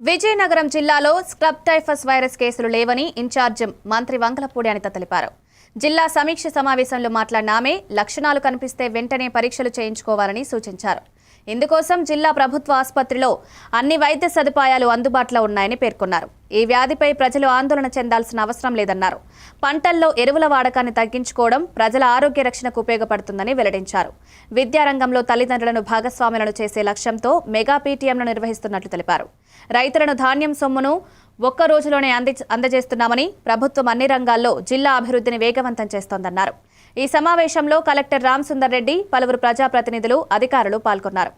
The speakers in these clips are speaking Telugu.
విజయనగరం జిల్లాలో స్క్రబ్ టైఫస్ వైరస్ కేసులు లేవని ఇన్ఛార్జ్ మంత్రి వంకలపూడి అనిత తెలిపారు. జిల్లా సమీక్ష సమావేశంలో మాట్లాడిన ఆమె లక్షణాలు కనిపిస్తే వెంటనే పరీక్షలు చేయించుకోవాలని సూచించారు. ఇందుకోసం జిల్లా ప్రభుత్వ ఆసుపత్రిలో అన్ని వైద్య సదుపాయాలు అందుబాటులో ఉన్నాయని పేర్కొన్నారు. ఈ వ్యాధిపై ప్రజలు ఆందోళన చెందాల్సిన అవసరం లేదన్నారు. పంటల్లో ఎరువుల వాడకాన్ని తగ్గించుకోవడం ప్రజల ఆరోగ్య రక్షణకు ఉపయోగపడుతుందని వెల్లడించారు. విద్యారంగంలో తల్లిదండ్రులను భాగస్వాములను చేసే లక్ష్యంతో మెగా పీటీఎంను నిర్వహిస్తున్నట్లు తెలిపారు. రైతులను ధాన్యం సొమ్మును ఒక్క రోజులోనే అంది అందజేస్తున్నామని ప్రభుత్వం అన్ని రంగాల్లో జిల్లా అభివృద్ధిని వేగవంతం చేస్తోందన్నారు. ఈ సమావేశంలో కలెక్టర్ రామ్ సుందర్ రెడ్డి పలువురు ప్రజాప్రతినిధులు అధికారులు పాల్గొన్నారు.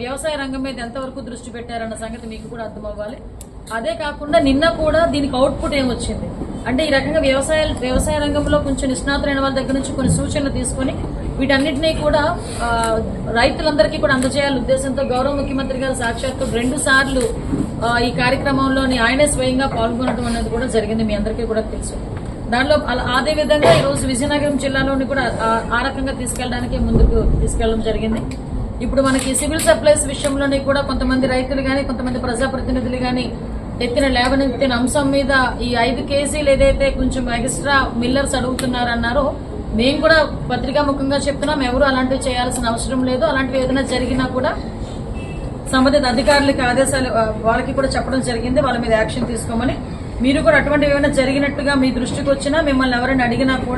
వ్యవసాయ రంగం మీద ఎంతవరకు దృష్టి పెట్టారన్న సంగతి మీకు కూడా అర్థం అవ్వాలి అదే కాకుండా నిన్న కూడా దీనికి అవుట్పుట్ ఏమొచ్చింది? అంటే ఈ రకంగా వ్యవసాయ వ్యవసాయ రంగంలో కొంచెం నిష్ణాతులైన వాళ్ళ దగ్గర నుంచి కొన్ని సూచనలు తీసుకొని వీటన్నిటినీ కూడా రైతులందరికీ కూడా అందజేయాల ఉద్దేశంతో గౌరవ ముఖ్యమంత్రి గారు సాక్షాత్తు రెండు సార్లు ఈ కార్యక్రమంలోని ఆయనే స్వయంగా పాల్గొనడం అనేది కూడా జరిగింది మీ అందరికీ కూడా తెలుసు. దానిలో అలా- అదే విధంగా ఈ రోజు విజయనగరం జిల్లాలోని కూడా ఆ- రకంగా తీసుకెళ్ళడానికి ముందుకు తీసుకెళ్ళడం జరిగింది. ఇప్పుడు మనకి సివిల్ సప్లైస్ విషయంలోని కూడా కొంతమంది రైతులు కానీ కొంతమంది ప్రజాప్రతినిధులు కానీ ఎత్తిన లేవనెత్తిన అంశం మీద ఈ ఐదు కేజీలు ఏదైతే కొంచెం ఎక్స్ట్రా మిల్లర్స్ అడుగుతున్నారన్నారో మేము కూడా పత్రికా ముఖంగా చెప్తున్నాం ఎవరు అలాంటివి చేయాల్సిన అవసరం లేదు. అలాంటివి ఏదైనా జరిగినా కూడా సంబంధిత అధికారులకి ఆదేశాలు వాళ్ళకి కూడా చెప్పడం జరిగింది. వాళ్ళ మీద యాక్షన్ తీసుకోమని మీరు కూడా అటువంటి ఏమైనా జరిగినట్టుగా మీ దృష్టికి వచ్చినా మిమ్మల్ని ఎవరైనా అడిగినా కూడా